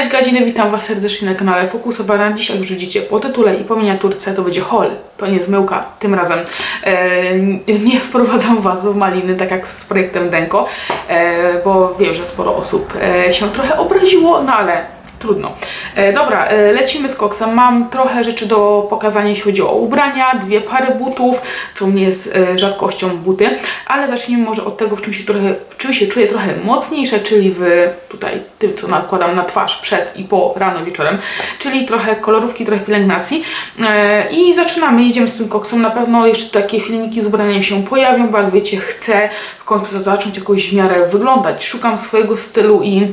Cześć Gadziny, witam Was serdecznie na kanale Fokusowana. Dzisiaj jak już widzicie po tytule i po miniaturce to będzie haul, to nie zmyłka tym razem. E, nie wprowadzam Was w maliny, tak jak z projektem Denko, e, bo wiem, że sporo osób e, się trochę obraziło, no ale trudno. E, dobra, e, lecimy z koksem. Mam trochę rzeczy do pokazania, jeśli chodzi o ubrania, dwie pary butów, co mnie jest e, rzadkością buty, ale zacznijmy może od tego, w czym się, trochę, w czym się czuję trochę mocniejsze, czyli w tutaj tym, co nakładam na twarz przed i po rano wieczorem, czyli trochę kolorówki, trochę pielęgnacji. E, I zaczynamy, jedziemy z tym koksem. Na pewno jeszcze takie filmiki z ubraniem się pojawią, bo jak wiecie, chcę w końcu zacząć jakoś w miarę wyglądać. Szukam swojego stylu i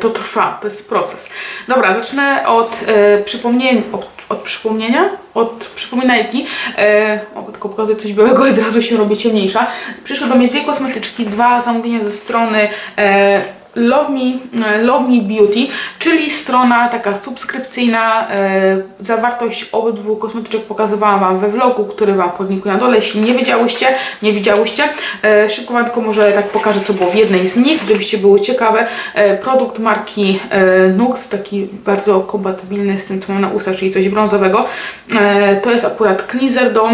to trwa, to jest proces. Dobra, zacznę od e, przypomnienia, od, od przypomnienia, od przypominajki. E, o, tylko pokazuję coś białego i od razu się robi ciemniejsza. Przyszły do mnie dwie kosmetyczki, dwa zamówienia ze strony e, Love Me, e, Love Me Beauty, czyli strona taka subskrypcyjna. E, zawartość obydwu kosmetyczek pokazywałam Wam we vlogu, który Wam podlinkuję na dole. Jeśli nie wiedziałyście, nie widziałyście, e, szybko tylko może tak pokażę, co było w jednej z nich, gdybyście były ciekawe. Produkt marki Nux, taki bardzo kompatybilny z tym, co mam na ustach, czyli coś brązowego. To jest akurat cleanser do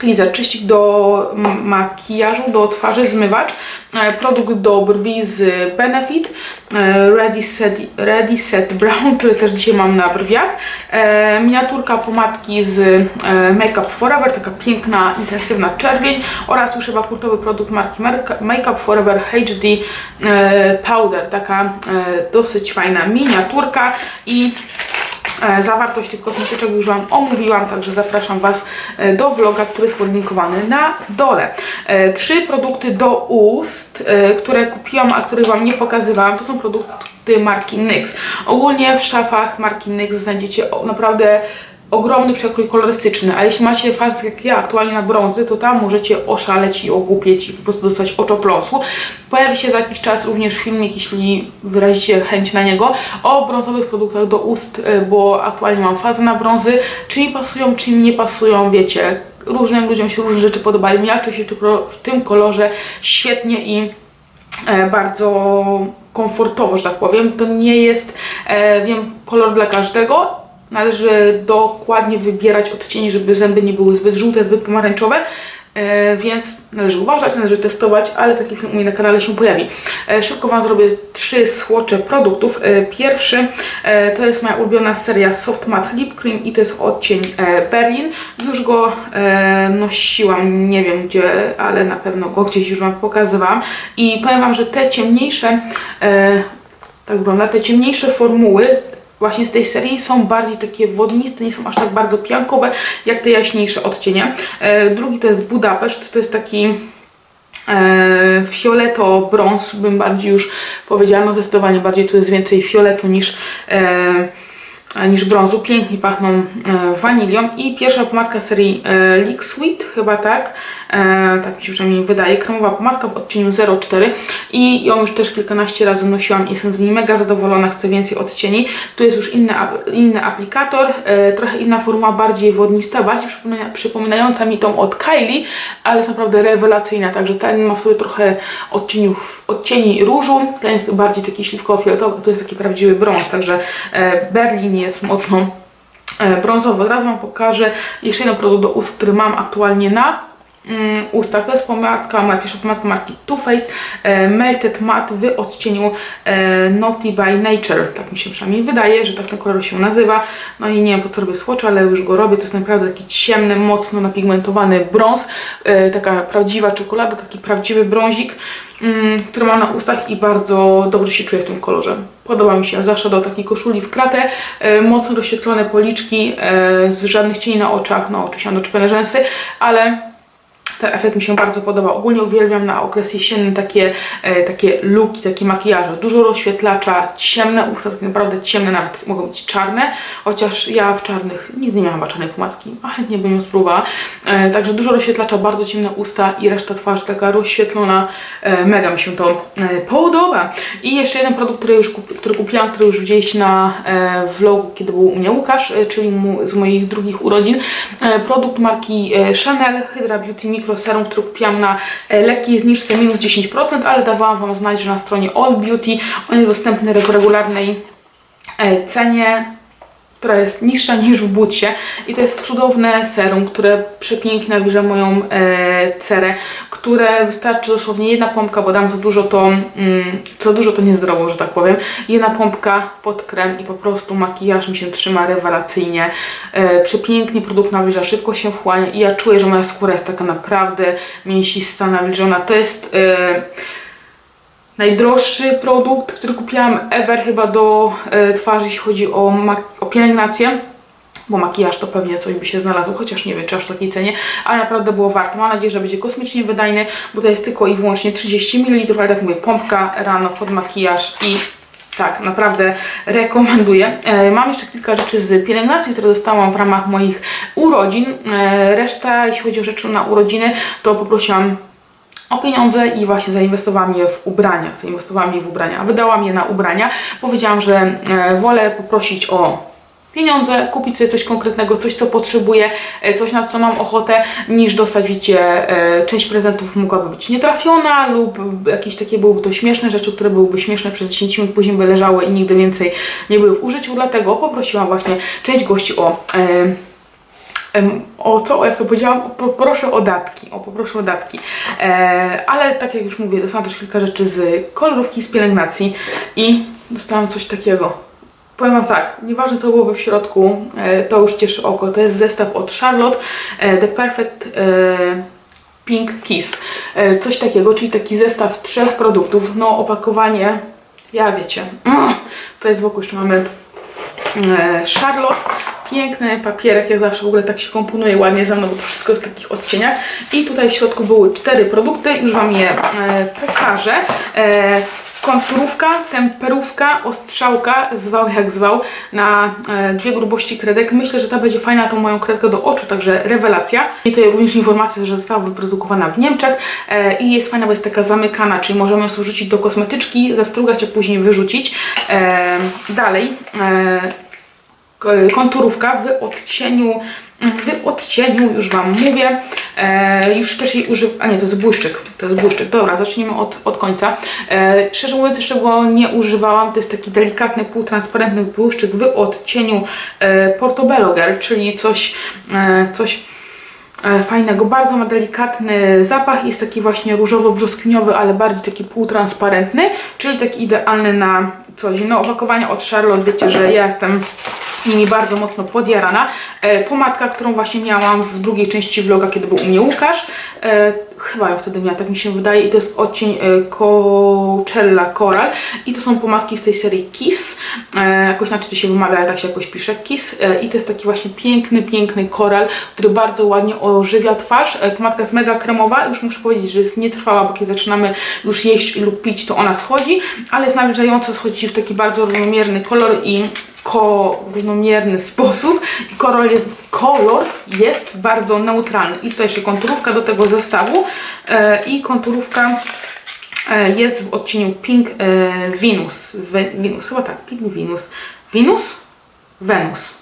cleanser, czyścik do makijażu, do twarzy, zmywacz, e, produkt do brwi z Benefit, e, Ready Set, Ready Set Brown, który też dzisiaj mam na brwiach, e, miniaturka pomadki z Make Up Forever, taka piękna, intensywna czerwień oraz już chyba kultowy produkt marki Make Up Forever HD Powder, taka dosyć fajna miniaturka i Zawartość tych kosmetyczek już Wam omówiłam, także zapraszam Was e, do vloga, który jest podlinkowany na dole. E, Trzy produkty do ust, e, które kupiłam, a których Wam nie pokazywałam, to są produkty marki NYX. Ogólnie w szafach marki NYX znajdziecie naprawdę ogromny przekrój kolorystyczny, a jeśli macie fazę jak ja aktualnie na brązy, to tam możecie oszaleć i ogłupieć i po prostu dostać oczopląsu. Pojawi się za jakiś czas również filmik, jeśli wyrazicie chęć na niego, o brązowych produktach do ust, y, bo aktualnie mam fazę na brązy, czy mi pasują, czy mi nie pasują, wiecie, różnym ludziom się różne rzeczy podobają, ja czuję się w tym kolorze świetnie i e, bardzo komfortowo, że tak powiem. To nie jest, e, wiem, kolor dla każdego. Należy dokładnie wybierać odcienie, żeby zęby nie były zbyt żółte, zbyt pomarańczowe. E, więc należy uważać, należy testować, ale taki film u mnie na kanale się pojawi. E, szybko Wam zrobię trzy słocze produktów. E, pierwszy to jest moja ulubiona seria Soft Matte Lip Cream i to jest odcień Berlin. Już go nosiłam, nie wiem gdzie, ale na pewno go gdzieś już Wam pokazywałam. I powiem Wam, że te ciemniejsze, tak wygląda, te ciemniejsze formuły właśnie z tej serii są bardziej takie wodniste, nie są aż tak bardzo piankowe, jak te jaśniejsze odcienie. E, drugi to jest Budapeszt, to jest taki e, fioleto brąz, bym bardziej już powiedziała, no zdecydowanie bardziej tu jest więcej fioletu niż e, niż brązu, pięknie pachną e, wanilią. I pierwsza pomadka serii e, Leak Sweet, chyba tak, e, tak mi się przynajmniej wydaje, kremowa pomadka w odcieniu 04 i ją już też kilkanaście razy nosiłam, jestem z niej mega zadowolona, chcę więcej odcieni, tu jest już inny, inny aplikator, e, trochę inna forma, bardziej wodnista, bardziej przypomina, przypominająca mi tą od Kylie, ale jest naprawdę rewelacyjna, także ten ma w sobie trochę odcieniów, odcieni różu, ten jest bardziej taki śliwkowo-fioletowy, to jest taki prawdziwy brąz, także e, Berlin jest mocno e, brązowy. Teraz Wam pokażę jeszcze jeden produkt do ust, który mam aktualnie na mm, ustach. To jest pomadka, moja pierwsza pomadka marki Too Faced e, Melted Matte w odcieniu e, Naughty by Nature. Tak mi się przynajmniej wydaje, że tak ten kolor się nazywa. No i nie wiem po co robię swatch, ale już go robię. To jest naprawdę taki ciemny, mocno napigmentowany brąz. E, taka prawdziwa czekolada, taki prawdziwy brązik mm, który mam na ustach i bardzo dobrze się czuję w tym kolorze. Podoba mi się, zawsze do takiej koszuli w kratę, mocno rozświetlone policzki, z żadnych cieni na oczach, no oczywiście mam doczepione rzęsy, ale ten efekt mi się bardzo podoba. Ogólnie uwielbiam na okres jesienny takie, e, takie looki, takie makijaże. Dużo rozświetlacza, ciemne usta, tak naprawdę ciemne, nawet mogą być czarne, chociaż ja w czarnych nigdy nie miałam czarnej pomadki, a chętnie bym ją spróbowała. E, także dużo rozświetlacza, bardzo ciemne usta i reszta twarzy taka rozświetlona. E, mega mi się to e, podoba. I jeszcze jeden produkt, który już który kupiłam, który już widzieliście na e, vlogu, kiedy był u mnie Łukasz, e, czyli mu, z moich drugich urodzin. E, produkt marki e, Chanel Hydra Beauty Micro serum, który kupiłam na e, lekkiej zniżce minus 10%, ale dawałam Wam znać, że na stronie All Beauty on jest dostępny w regularnej e, cenie która jest niższa niż w butsie i to jest cudowne serum, które przepięknie nawilża moją e, cerę, które wystarczy dosłownie jedna pompka, bo dam za dużo to, mm, za dużo to niezdrowo, że tak powiem, jedna pompka pod krem i po prostu makijaż mi się trzyma rewelacyjnie, e, przepięknie produkt nawilża, szybko się wchłania i ja czuję, że moja skóra jest taka naprawdę mięsista, nawilżona, to jest... E, najdroższy produkt, który kupiłam ever chyba do e, twarzy, jeśli chodzi o, o pielęgnację. Bo makijaż to pewnie coś by się znalazło, chociaż nie wiem, czy aż w takiej cenie, ale naprawdę było warto. Mam nadzieję, że będzie kosmicznie wydajny, bo to jest tylko i wyłącznie 30 ml, ale tak mówię, pompka rano pod makijaż i tak, naprawdę rekomenduję. E, mam jeszcze kilka rzeczy z pielęgnacji, które dostałam w ramach moich urodzin. E, reszta, jeśli chodzi o rzeczy na urodziny, to poprosiłam o pieniądze i właśnie zainwestowałam je w ubrania. Zainwestowałam je w ubrania. Wydałam je na ubrania. Powiedziałam, że e, wolę poprosić o pieniądze, kupić sobie coś konkretnego, coś co potrzebuję, e, coś na co mam ochotę, niż dostać, wiecie, e, część prezentów mogłaby być nietrafiona lub jakieś takie byłyby to śmieszne rzeczy, które byłyby śmieszne przez 10 minut, później by leżały i nigdy więcej nie były w użyciu, dlatego poprosiłam właśnie część gości o O co? Jak to powiedziałam? Poproszę o datki. O, poproszę o datki. E, ale tak jak już mówię, dostałam też kilka rzeczy z kolorówki, z pielęgnacji i dostałam coś takiego. Powiem Wam tak, nieważne co byłoby w środku, e, to już cieszy oko. To jest zestaw od Charlotte, e, The Perfect e, Pink Kiss. E, coś takiego, czyli taki zestaw trzech produktów. No, opakowanie, ja wiecie, mm, to jest wokół, jeszcze mamy e, Charlotte. Piękny papierek, jak zawsze w ogóle tak się komponuje ładnie ze mną, bo to wszystko jest w takich odcieniach. I tutaj w środku były cztery produkty, już Wam je e, pokażę. E, konturówka, temperówka, ostrzałka, zwał jak zwał, na e, dwie grubości kredek. Myślę, że ta będzie fajna, tą moją kredkę do oczu, także rewelacja. I tutaj również informacja, że została wyprodukowana w Niemczech e, i jest fajna, bo jest taka zamykana, czyli możemy ją sobie do kosmetyczki, zastrugać, a później wyrzucić. E, dalej, e, konturówka w odcieniu, w odcieniu, już Wam mówię, e, już też jej używam, a nie, to jest błyszczyk, to jest błyszczyk, dobra, zacznijmy od, od końca. E, szczerze mówiąc, jeszcze go nie używałam, to jest taki delikatny, półtransparentny błyszczyk w odcieniu e, Portobello Girl, czyli coś, e, coś e, fajnego. Bardzo ma delikatny zapach, jest taki właśnie różowo-brzoskwiniowy, ale bardziej taki półtransparentny, czyli taki idealny na coś. No opakowania od Charlotte, wiecie, że ja jestem nimi bardzo mocno podjarana. E, pomadka, którą właśnie miałam w drugiej części vloga, kiedy był u mnie Łukasz. E, chyba ją wtedy miała, tak mi się wydaje. I to jest odcień e, Coachella Coral. I to są pomadki z tej serii Kiss. E, jakoś inaczej to się wymawia, ale tak się jakoś pisze Kiss. E, I to jest taki właśnie piękny, piękny koral, który bardzo ładnie ożywia twarz. Pomadka jest mega kremowa. Już muszę powiedzieć, że jest nietrwała, bo kiedy zaczynamy już jeść lub pić, to ona schodzi. Ale jest nawilżająca, schodzi w taki bardzo równomierny kolor i ko równomierny sposób i kolor jest, kolor jest bardzo neutralny. I tutaj jeszcze konturówka do tego zestawu e, i konturówka e, jest w odcieniu Pink e, Venus. We, Venus, chyba tak, Pink Venus. Venus? Venus.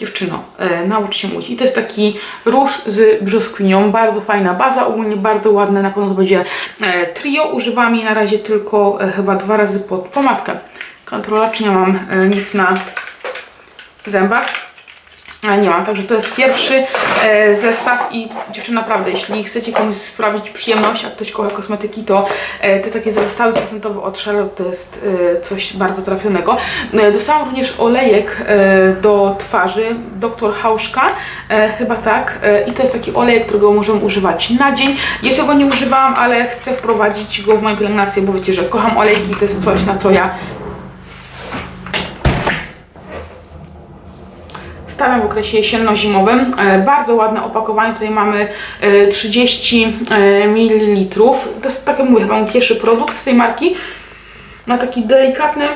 Dziewczyno, e, naucz się mówić. I to jest taki róż z brzoskwinią, bardzo fajna baza, ogólnie bardzo ładne, na pewno to będzie e, trio. Używam jej na razie tylko e, chyba dwa razy pod pomadkę. Kontrola, czy nie mam e, nic na zębach. Ale nie mam, także to jest pierwszy e, zestaw i dziewczyny naprawdę, jeśli chcecie komuś sprawić przyjemność, a ktoś kocha kosmetyki, to e, te takie zestawy prezentowe od Charlotte to jest coś bardzo trafionego. Dostałam również olejek do twarzy, Dr. Hauschka, e, chyba tak, i to jest taki olejek, którego możemy używać na dzień. Jeszcze go nie używałam, ale chcę wprowadzić go w moją pielęgnację, bo wiecie, że kocham olejki, to jest coś, na co ja stawiam w okresie jesienno-zimowym. E, bardzo ładne opakowanie, tutaj mamy e, 30 e, ml. To jest, tak jak mówię, chyba mój pierwszy produkt z tej marki. Ma taki delikatny,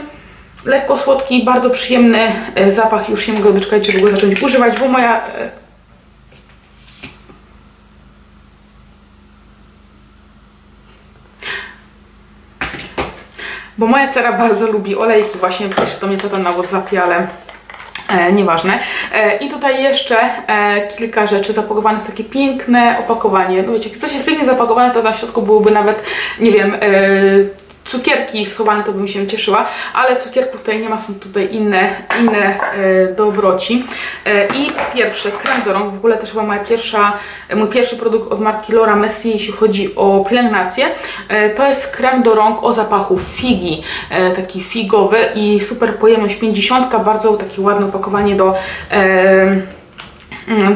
lekko słodki, bardzo przyjemny e, zapach. Już nie mogę doczekać, żeby go zacząć używać, bo moja... E, bo moja cera bardzo lubi olejki, właśnie pisze do mnie to tam na WhatsAppie, ale E, nieważne. E, I tutaj jeszcze e, kilka rzeczy zapakowanych w takie piękne opakowanie. No wiecie, jak coś jest pięknie zapakowane, to na środku byłoby nawet, nie wiem, e, cukierki schowane, to bym się cieszyła, ale cukierków tutaj nie ma, są tutaj inne, inne e, dobroci. E, I pierwszy krem do rąk, w ogóle też chyba moja pierwsza, mój pierwszy produkt od marki Laura Messi, jeśli chodzi o pielęgnację, e, to jest krem do rąk o zapachu figi, e, taki figowy i super pojemność 50, bardzo takie ładne opakowanie do e,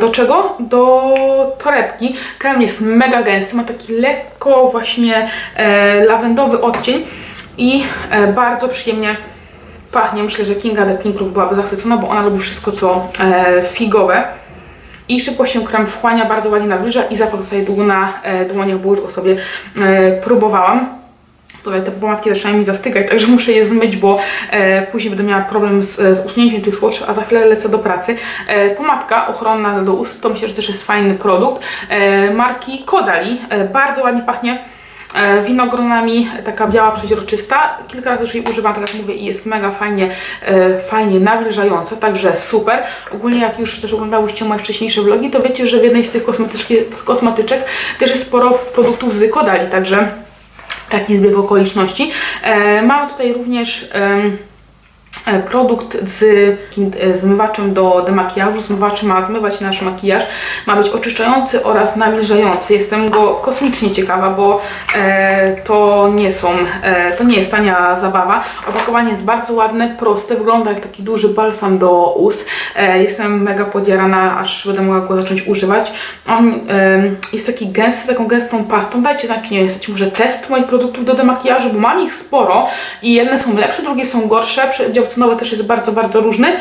Do czego? Do torebki. Krem jest mega gęsty, ma taki lekko właśnie e, lawendowy odcień i e, bardzo przyjemnie pachnie. Myślę, że Kinga de Pinkrów byłaby zachwycona, bo ona lubi wszystko co e, figowe. I szybko się krem wchłania, bardzo ładnie nawilża i zapach zostaje długo na e, dłoniach, bo już go sobie e, próbowałam. Tutaj te pomadki zaczynają mi zastygać, także muszę je zmyć, bo e, później będę miała problem z, z usunięciem tych słoczy, a za chwilę lecę do pracy. E, pomadka ochronna do ust, to myślę, że też jest fajny produkt. E, marki Kodali, e, bardzo ładnie pachnie. E, winogronami, taka biała, przeźroczysta. Kilka razy już jej używam, tak jak mówię, i jest mega fajnie, e, fajnie nawilżająca, także super. Ogólnie jak już też oglądałyście moje wcześniejsze vlogi, to wiecie, że w jednej z tych kosmetyczek też jest sporo produktów z Kodali, także taki zbieg okoliczności. E, mamy tutaj również e, produkt z e, zmywaczem do demakijażu. Zmywacz ma zmywać nasz makijaż, ma być oczyszczający oraz nawilżający. Jestem go kosmicznie ciekawa, bo e, to nie są, e, to nie jest tania zabawa. Opakowanie jest bardzo ładne, proste, wygląda jak taki duży balsam do ust. E, jestem mega podjarana, aż będę mogła go zacząć używać. On em, jest taki gęsty, taką gęstą pastą. Dajcie znać, nie jest może test moich produktów do demakijażu, bo mam ich sporo i jedne są lepsze, drugie są gorsze. Przedział cenowy też jest bardzo, bardzo różny.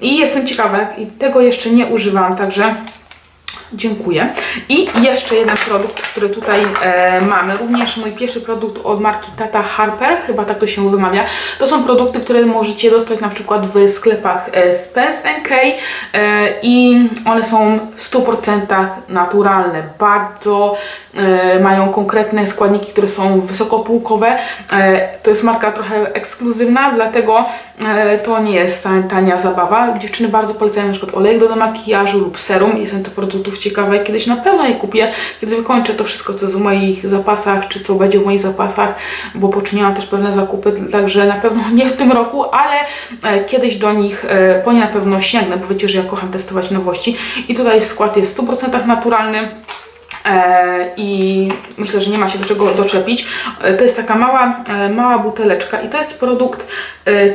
I jestem ciekawa, i tego jeszcze nie używałam, także dziękuję. I jeszcze jeden produkt, który tutaj e, mamy, również mój pierwszy produkt od marki Tata Harper, chyba tak to się wymawia. To są produkty, które możecie dostać na przykład w sklepach e, Spence K e, i one są w 100% naturalne, bardzo e, mają konkretne składniki, które są wysokopółkowe. E, to jest marka trochę ekskluzywna, dlatego e, to nie jest ta- tania zabawa. Dziewczyny bardzo polecają na przykład olejek do makijażu lub serum. Jestem tych produktów ciekawa i kiedyś na pewno je kupię, kiedy wykończę to wszystko, co jest w moich zapasach, czy co będzie w moich zapasach, bo poczyniłam też pewne zakupy, także na pewno nie w tym roku, ale e, kiedyś do nich e, po nie na pewno sięgnę, bo wiecie, że ja kocham testować nowości. I tutaj skład jest w 100% naturalny. E, i myślę, że nie ma się do czego doczepić. E, To jest taka mała, e, mała buteleczka i to jest produkt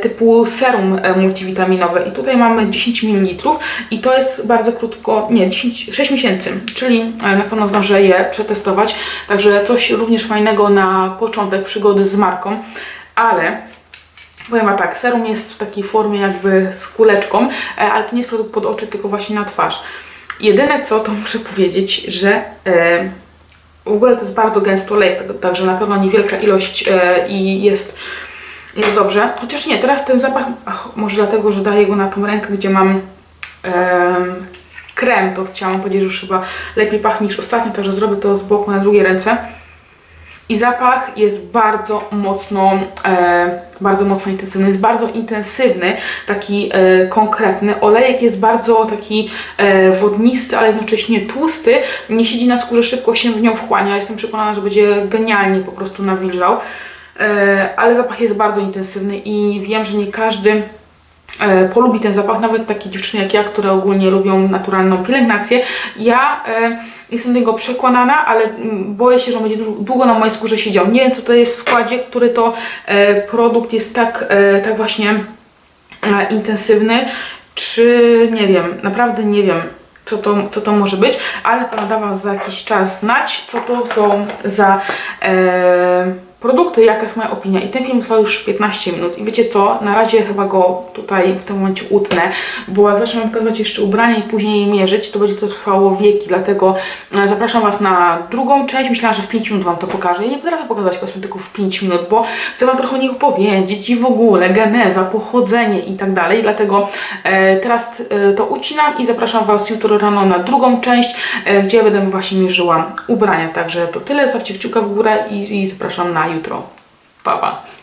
typu serum multivitaminowe i tutaj mamy 10 ml i to jest bardzo krótko, nie, 10, 6 miesięcy, czyli na pewno zdążę je przetestować, także coś również fajnego na początek przygody z marką, ale Powiem wam tak, serum jest w takiej formie jakby z kuleczką, ale to nie jest produkt pod oczy, tylko właśnie na twarz. Jedyne co, to muszę powiedzieć, że e, w ogóle to jest bardzo gęsto olej, tak- także na pewno niewielka ilość e, i jest, jest dobrze. Chociaż nie, teraz ten zapach, ach, może dlatego, że daję go na tą rękę, gdzie mam em, krem, to chciałam powiedzieć, że już chyba lepiej pachnie niż ostatnio, także zrobię to z boku na drugiej ręce. I zapach jest bardzo mocno, e, bardzo mocno intensywny, jest bardzo intensywny, taki e, konkretny. Olejek jest bardzo taki e, wodnisty, ale jednocześnie tłusty. Nie siedzi na skórze, szybko się w nią wchłania. Jestem przekonana, że będzie genialnie po prostu nawilżał. E, ale zapach jest bardzo intensywny i wiem, że nie każdy polubi ten zapach, nawet takie dziewczyny jak ja, które ogólnie lubią naturalną pielęgnację. Ja e, jestem do niego przekonana, ale mm, boję się, że on będzie dłu- długo na mojej skórze siedział. Nie wiem, co to jest w składzie, który to e, produkt jest tak, e, tak właśnie e, intensywny, czy nie wiem, naprawdę nie wiem. Co to, co to może być, ale będę Wam za jakiś czas znać, co to są za e, produkty, jaka jest moja opinia. I ten film trwa już 15 minut. I wiecie co, na razie chyba go tutaj w tym momencie utnę, bo jak zacznę pokazywać jeszcze ubrania i później je mierzyć, to będzie to trwało wieki, dlatego e, zapraszam Was na drugą część. Myślałam, że w 5 minut Wam to pokażę. Ja nie potrafię pokazać kosmetyków w 5 minut, bo chcę Wam trochę o nich opowiedzieć i w ogóle geneza, pochodzenie i tak dalej. Dlatego e, teraz e, to ucinam i zapraszam Was jutro rano na drugą część, e, gdzie ja będę właśnie mierzyła ubrania. Także to tyle. Zostawcie kciuka w górę i, i zapraszam na jutro. Pa, pa.